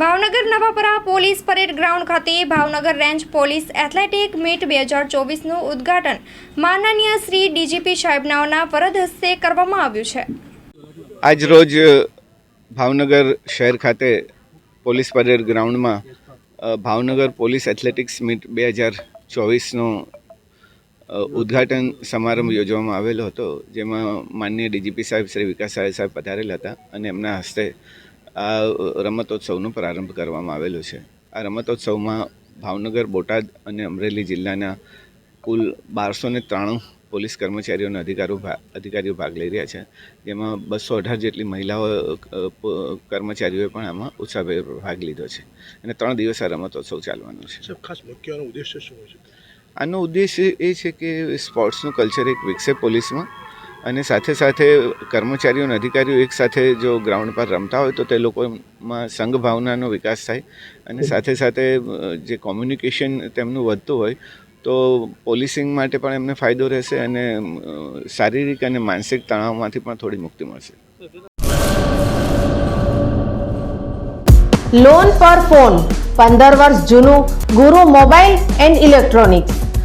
Bhavnagar Navapara police parade ground ખાતે Bhavnagar range police athletic meet બે હજાર ચોવીસનું ઉદ્ઘાટન માનનીય શ્રી ડીજીપી સાહેબનાઓના વરદ હસ્તે કરવામાં આવ્યું છે. આજ રોજ ભાવનગર શહેર ખાતે પોલીસ પરેડ ગ્રાઉન્ડમાં ભાવનગર પોલીસ એથ્લેટિક્સ મીટ બે હજાર ચોવીસનો ઉદ્ઘાટન સમારંભ યોજવામાં આવેલો હતો, જેમાં માનનીય ડીજીપી સાહેબ શ્રી વિકાસ સાહેબ પધારેલા હતા અને એમના હસ્તે આ રમતોત્સવનો પ્રારંભ કરવામાં આવેલો છે. આ રમતોત્સવમાં ભાવનગર બોટાદ અને અમરેલી જિલ્લાના કુલ બારસો ને ત્રાણું પોલીસ કર્મચારીઓને અધિકારો અધિકારીઓ ભાગ લઈ રહ્યા છે. જેમાં બસો અઢાર જેટલી મહિલાઓ કર્મચારીઓએ પણ આમાં ઉત્સાહભેર ભાગ લીધો છે. અને ત્રણ દિવસ આ રમતોત્સવ ચાલવાનો છે. ખાસ મુખ્યનો ઉદ્દેશ્ય શું હોય છે? આનો ઉદ્દેશ્ય એ છે કે સ્પોર્ટ્સનું કલ્ચર એક વિકસે પોલીસમાં. અને સાથે સાથે કર્મચારીઓ અને અધિકારીઓ એકસાથે જો ગ્રાઉન્ડ પર રમતા હોય તો તે લોકોમાં સંઘ ભાવનાનો વિકાસ થાય અને સાથે સાથે જે કોમ્યુનિકેશન તેમનું વધતું હોય તો પોલીસિંગ માટે પણ એમને ફાયદો રહેશે અને શારીરિક અને માનસિક તણાવમાંથી પણ થોડી મુક્તિ મળશે. લોન પર ફોન પંદર વર્ષ જૂનું ગુરુ મોબાઈલ એન્ડ ઇલેક્ટ્રોનિક્સ.